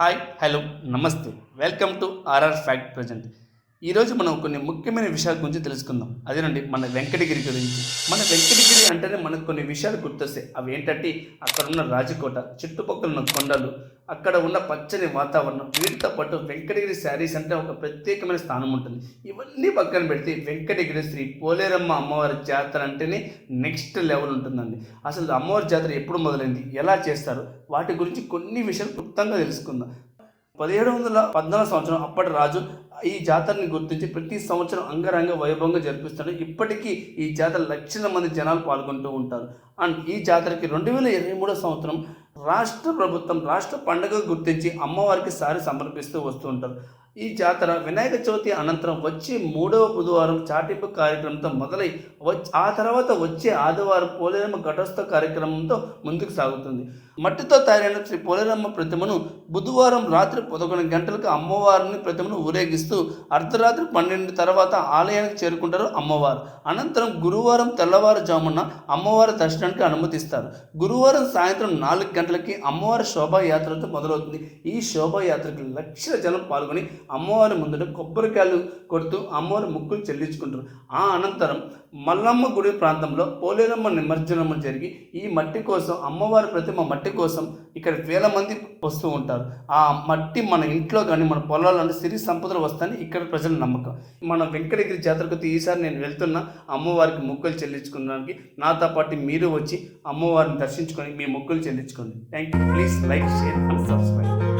Hi hello నమస్తే. Welcome to RR fact present ఈరోజు మనం కొన్ని ముఖ్యమైన విషయాల గురించి తెలుసుకుందాం. అదేనండి మన వెంకటగిరి గురించి. మన వెంకటగిరి అంటేనే మనకు కొన్ని విషయాలు గుర్తొస్తాయి. అవి ఏంటంటే అక్కడ ఉన్న రాజకోట చుట్టుపక్కల ఉన్న కొండలు అక్కడ ఉన్న పచ్చని వాతావరణం వీటితో పాటు వెంకటగిరి శారీస్ అంటే ఒక ప్రత్యేకమైన స్థానం ఉంటుంది. ఇవన్నీ పక్కన పెడితే వెంకటగిరి శ్రీ పోలేరమ్మ అమ్మవారి జాతర అంటేనే నెక్స్ట్ లెవెల్ ఉంటుందండి. అసలు అమ్మవారి జాతర ఎప్పుడు మొదలైంది? ఎలా చేస్తారు? వాటి గురించి కొన్ని విషయాలు క్లుప్తంగా తెలుసుకుందాం. పదిహేడు వందల పద్నాలుగు సంవత్సరం అప్పటి రాజు ఈ జాతరని గుర్తించి ప్రతి సంవత్సరం అంగరంగ వైభవంగా జరిపిస్తాడు ఇప్పటికీ ఈ జాతర లక్షల మంది జనాలు పాల్గొంటూ ఉంటారు. అండ్ ఈ జాతరకి రెండు వేల ఇరవై మూడో సంవత్సరం రాష్ట్ర ప్రభుత్వం రాష్ట్ర పండుగ గుర్తించి అమ్మవారికి సారి సమర్పిస్తూ వస్తూ ఉంటారు. ఈ జాతర వినాయక చవితి అనంతరం వచ్చే మూడవ బుధవారం చాటింపు కార్యక్రమంతో మొదలై వచ్చి ఆ తర్వాత వచ్చే ఆదివారం పోలేరమ్మ ఘటస్థ కార్యక్రమంతో ముందుకు సాగుతుంది. మట్టితో తయారైన శ్రీ పోలేరమ్మ ప్రతిమను బుధవారం రాత్రి పదకొండు గంటలకు అమ్మవారిని ప్రతిమను ఊరేగిస్తూ అర్ధరాత్రి పన్నెండు తర్వాత ఆలయానికి చేరుకుంటారు అమ్మవారు. అనంతరం గురువారం తెల్లవారుజామున అమ్మవారి దర్శనానికి అనుమతిస్తారు. గురువారం సాయంత్రం నాలుగు గంటలకి అమ్మవారి శోభాయాత్రతో మొదలవుతుంది. ఈ శోభాయాత్రకి లక్షల జనం పాల్గొని అమ్మవారి ముందట కొబ్బరికాయలు కొడుతూ అమ్మవారి ముక్కులు చెల్లించుకుంటారు. ఆ అనంతరం మల్లమ్మ గుడి ప్రాంతంలో పోలేరమ్మ నిమజ్జనం జరిగి ఈ మట్టి కోసం అమ్మవారి ప్రతిమ మట్టి కోసం ఇక్కడ వేల మంది వస్తూ ఉంటారు. ఆ మట్టి మన ఇంట్లో కానీ మన పొలాల్లో సిరి సంపదలు వస్తాయని ఇక్కడ ప్రజల నమ్మకం. మన వెంకటగిరి జాతరకు ఈసారి నేను వెళ్తున్నా. అమ్మవారికి మొక్కులు చెల్లించుకోవడానికి నాతో పాటు మీరు వచ్చి అమ్మవారిని దర్శించుకొని మీ మొక్కులు చెల్లించుకోండి. Thank you please like share and subscribe